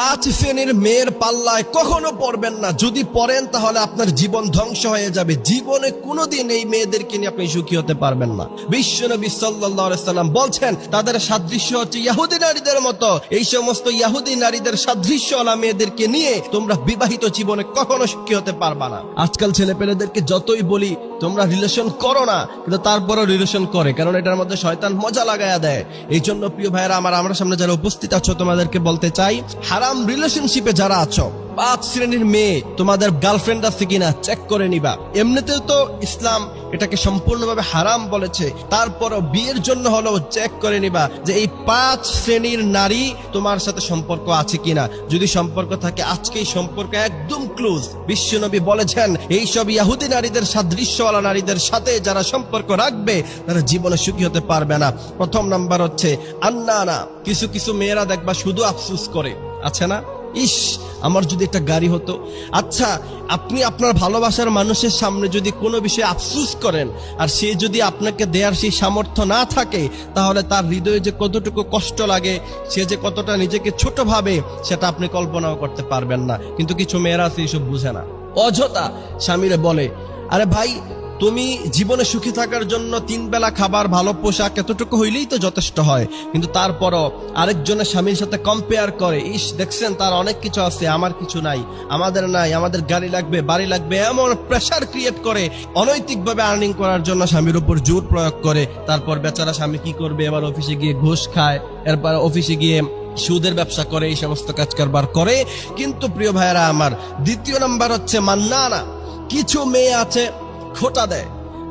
পাঁচ শ্রেণির মেয়ের পাল্লায় কখনো পড়বেন না। যদি পড়েন, তাহলে আপনার জীবন ধ্বংস হয়ে যাবে। জীবনে কোনোদিন এই মেয়েদেরকে নিয়ে আপনি সুখী হতে পারবেন না। বিশ্ব নবী সাল্লাম বলছেন, তাদের সাদৃশ্য হচ্ছে ইয়াহুদি নারীদের মতো। এই সমস্ত ইয়াহুদি নারীদের সাদৃশ্যওয়ালা মেয়েদেরকে নিয়ে তোমরা বিবাহিত জীবনে কখনো সুখী হতে পারবা না। আজকাল ছেলে পেলেদেরকে যতই বলি তোমরা রিলেশন করো না, কিন্তু তারপরও রিলেশন করে, কারণ এটার মধ্যে শয়তান মজা লাগায়া দেয়। এই জন্য প্রিয় ভাইয়েরা, আমার আমার সামনে যারা উপস্থিত আছো, তোমাদেরকে বলতে চাই, হারাম রিলেশনশিপে যারা আছো পাঁচ শ্রেণির মেয়ে তোমাদের গার্লফ্রেন্ড আছে কিনা চেক করে নিবা। এমনিতেও তো ইসলাম এটাকে সম্পূর্ণভাবে হারাম বলেছে। তারপরও বিয়ের জন্য হলেও চেক করে নিবা যে এই পাঁচ শ্রেণির নারী তোমার সাথে সম্পর্ক আছে কিনা। যদি সম্পর্ক থাকে, আজকেই সম্পর্ক একদম ক্লোজ বিশ্বনবী বলেছেন এই সব ইয়াহুদি নারীদের, সাদৃশ্যওয়ালা নারীদের সাথে যারা সম্পর্ক রাখবে, তারা জীবনে সুখী হতে পারবে না। প্রথম নাম্বার হচ্ছে, আন্না কিছু কিছু মেয়েরা দেখবা শুধু আফসুস করে। আছে না? ইস আমার যদি একটা গাড়ি হতো। আচ্ছা আপনি আপনার ভালোবাসার মানুষের সামনে যদি কোনো বিষয়ে আফসুস করেন, আর সে যদি আপনাকে দেওয়ার সেই সামর্থ্য না থাকে, তাহলে তার হৃদয়ে যে কতটুকু কষ্ট লাগে, সে যে কতটা নিজেকে ছোট ভাবে, সেটা আপনি কল্পনাও করতে পারবেন না। কিন্তু কিছু মেয়েরা আছে এইসব বুঝে না। অযথা স্বামীরা বলে, আরে ভাই তুমি জীবনে সুখী থাকার জন্য তিন বেলা খাবার, ভালো পোশাক এতটুকু হইলেই তো যথেষ্ট হয়। কিন্তু তারপরও আরেকজনের স্বামীর সাথে কম্পেয়ার করে, ইস, দেখছেন, তার অনেক কিছু আছে, আমার কিছু নাই, আমাদের নাই, আমাদের গাড়ি লাগবে, বাড়ি লাগবে। এমন প্রেশার ক্রিয়েট করে, অনৈতিকভাবে আর্নিং করার জন্য স্বামীর উপর জোর প্রয়োগ করে। তারপর বেচারা স্বামী কি করবে? এবার অফিসে গিয়ে ঘুষ খায়, এরপর অফিসে গিয়ে সুদের ব্যবসা করে, এই সমস্ত কাজ কারবার করে। কিন্তু প্রিয় ভাইয়েরা আমার, দ্বিতীয় নাম্বার হচ্ছে মান্নানা। কিছু মেয়ে আছে খোটা দেয়।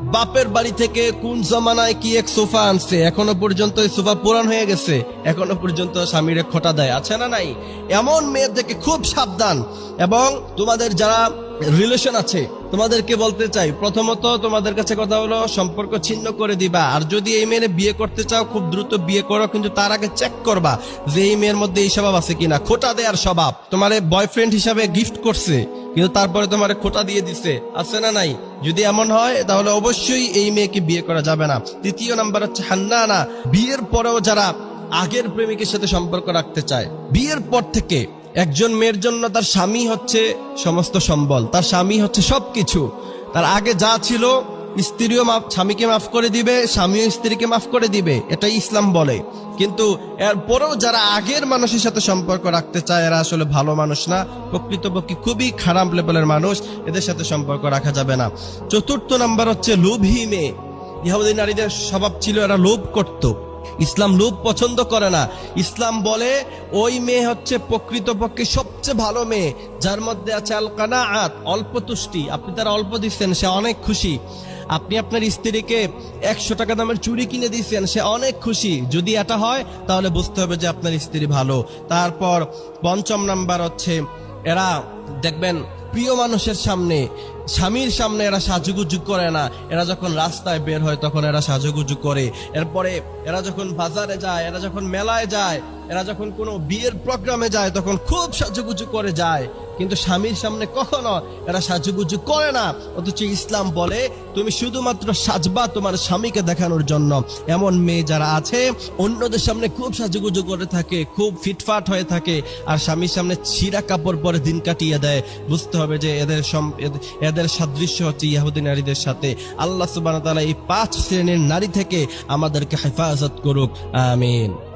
বাপের বাড়ি থেকে কোন জমানায় কি এক সোফা আনছে? এখনও পর্যন্ত এই সোফা পুরান হয়ে গেছে। এখনও পর্যন্ত স্বামীরে খোটা দেয়। আছে না নাই? এমন মেয়ের থেকে খুব সাবধান। এবং তোমাদের যারা রিলেশন আছে, তোমাদেরকে বলতে চাই, প্রথমত তোমাদের কাছে কথা হলো, সম্পর্ক ছিন্ন করে দিবা। আর যদি এই মেয়ের বিয়ে করতে চাও, খুব দ্রুত বিয়ে করো, কিন্তু তার আগে চেক করবা যে এই মেয়ের মধ্যে এই স্বভাব আছে কিনা। খোটা দেয়ার স্বভাব। তোমার বয়ফ্রেন্ড হিসাবে গিফট করছে। কিন্তু তারপরে তোমার খোটা দিয়ে দিছে। আছে না নাই? যদি এমন হয়, তাহলে অবশ্যই এই মেয়েকে বিয়ে করা যাবে না। তৃতীয় নাম্বার হচ্ছে হান্নানা। বিয়ের পরেও যারা আগের প্রেমিকের সাথে সম্পর্ক রাখতে চায়, বিয়ের পর থেকে একজন মেয়ের জন্য তার স্বামী হচ্ছে সমস্ত সম্বল। তার স্বামী হচ্ছে সবকিছু। তার আগে যা ছিল স্ত্রীও মাফ, স্বামীকে মাফ করে দিবে, স্বামীও স্ত্রীকে মাফ করে দিবে, এটাই ইসলাম বলে। কিন্তু এরপরেও যারা আগের মানুষের সাথে সম্পর্ক রাখতে চায়, এরা আসলে ভালো মানুষ না। প্রকৃতপক্ষে খুবই খারাপ লেভেলের মানুষ, এদের সাথে সম্পর্ক রাখা যাবে না। চতুর্থ নাম্বার হচ্ছে লোভী মেয়ে ইহুদি নারীদের স্বভাব ছিল, এরা লোভ করতো। ইসলাম লোভ পছন্দ করে না। ইসলাম বলে, ওই মেয়ে হচ্ছে প্রকৃতপক্ষে সবচেয়ে ভালো মেয়ে, যার মধ্যে আছে আলকানা কানাআত অল্প তুষ্টি। আপনি তার অল্প দিচ্ছেন, সে অনেক খুশি। আপনি আপনার স্ত্রীকে একশো টাকা দামের চুরি কিনে দিয়েছেন, সে অনেক খুশি। যদি এটা হয়, তাহলে বুঝতে হবে যে আপনার স্ত্রী ভালো। তারপর পঞ্চম নাম্বার হচ্ছে, এরা দেখবেন, প্রিয় মানুষের সামনে স্বামীর সামনে এরা সাজুগুজু করে না। এরা যখন রাস্তায় বের হয়, তখন এরা সাজুগুজু করে। এরপরে এরা যখন বাজারে যায়, এরা যখন মেলায় যায়, এরা যখন কোনো বিয়ের প্রোগ্রামে যায়, তখন খুব সাজুগুজু করে যায়। কিন্তু স্বামীর সামনে কখনো এরা সাজুগুজু করে না। অথচ ইসলাম বলে, তুমি শুধুমাত্র সাজবা তোমার স্বামীকে দেখানোর জন্য। এমন মেয়ে যারা আছে, অন্যদের সামনে খুব সাজুগুজু করে থাকে, খুব ফিটফাট হয়ে থাকে। আর স্বামীর সামনে ছিঁড়া কাপড় পরে দিন কাটিয়ে দেয়। বুঝতে হবে যে এদের এদের- এদের সাদৃশ্য হচ্ছে ইয়াহুদি নারীদের সাথে। আল্লাহ সুবাহ এই পাঁচ শ্রেণির নারী থেকে আমাদেরকে হেফাজত করুক। আমিন।